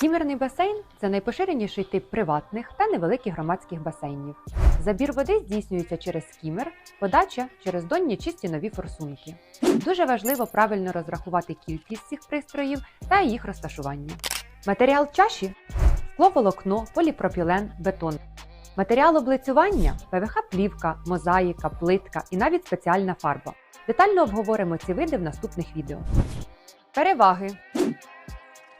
Скімерний басейн це найпоширеніший тип приватних та невеликих громадських басейнів. Забір води здійснюється через скімер, подача через донні чи стінові форсунки. Дуже важливо правильно розрахувати кількість цих пристроїв та їх розташування. Матеріал чаші скловолокно, поліпропілен, бетон. Матеріал облицювання ПВХ-плівка, мозаїка, плитка і навіть спеціальна фарба. Детально обговоримо ці види в наступних відео. Переваги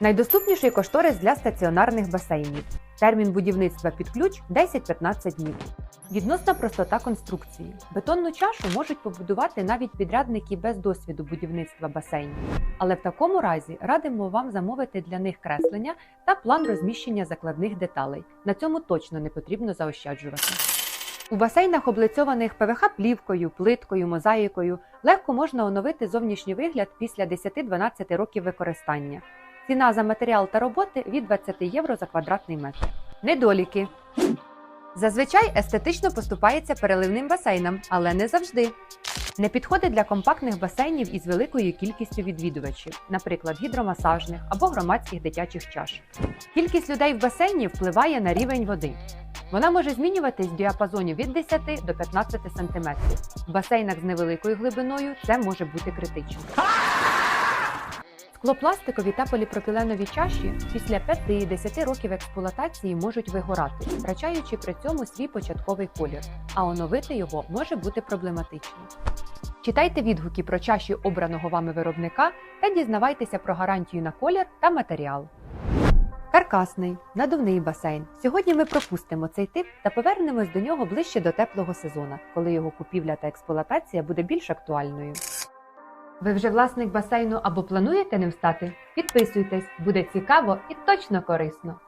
Найдоступніший кошторис для стаціонарних басейнів. Термін будівництва під ключ 10-15 днів. Відносна простота конструкції. Бетонну чашу можуть побудувати навіть підрядники без досвіду будівництва басейнів. Але в такому разі радимо вам замовити для них креслення та план розміщення закладних деталей. На цьому точно не потрібно заощаджувати. У басейнах, облицьованих ПВХ-плівкою, плиткою, мозаїкою, легко можна оновити зовнішній вигляд після 10-12 років використання. Ціна за матеріал та роботи від 20 євро за квадратний метр. Недоліки. Зазвичай естетично поступається переливним басейнам, але не завжди. Не підходить для компактних басейнів із великою кількістю відвідувачів, наприклад, гідромасажних або громадських дитячих чаш. Кількість людей в басейні впливає на рівень води. Вона може змінюватись в діапазоні від 10 до 15 см. В басейнах з невеликою глибиною це може бути критично. Склопластикові та поліпропіленові чаші після 5-10 років експлуатації можуть вигорати, втрачаючи при цьому свій початковий колір, а оновити його може бути проблематично. Читайте відгуки про чаші обраного вами виробника та дізнавайтеся про гарантію на колір та матеріал. Каркасний надувний басейн. Сьогодні ми пропустимо цей тип та повернемось до нього ближче до теплого сезону, коли його купівля та експлуатація буде більш актуальною. Ви вже власник басейну або плануєте ним стати? Підписуйтесь, буде цікаво і точно корисно.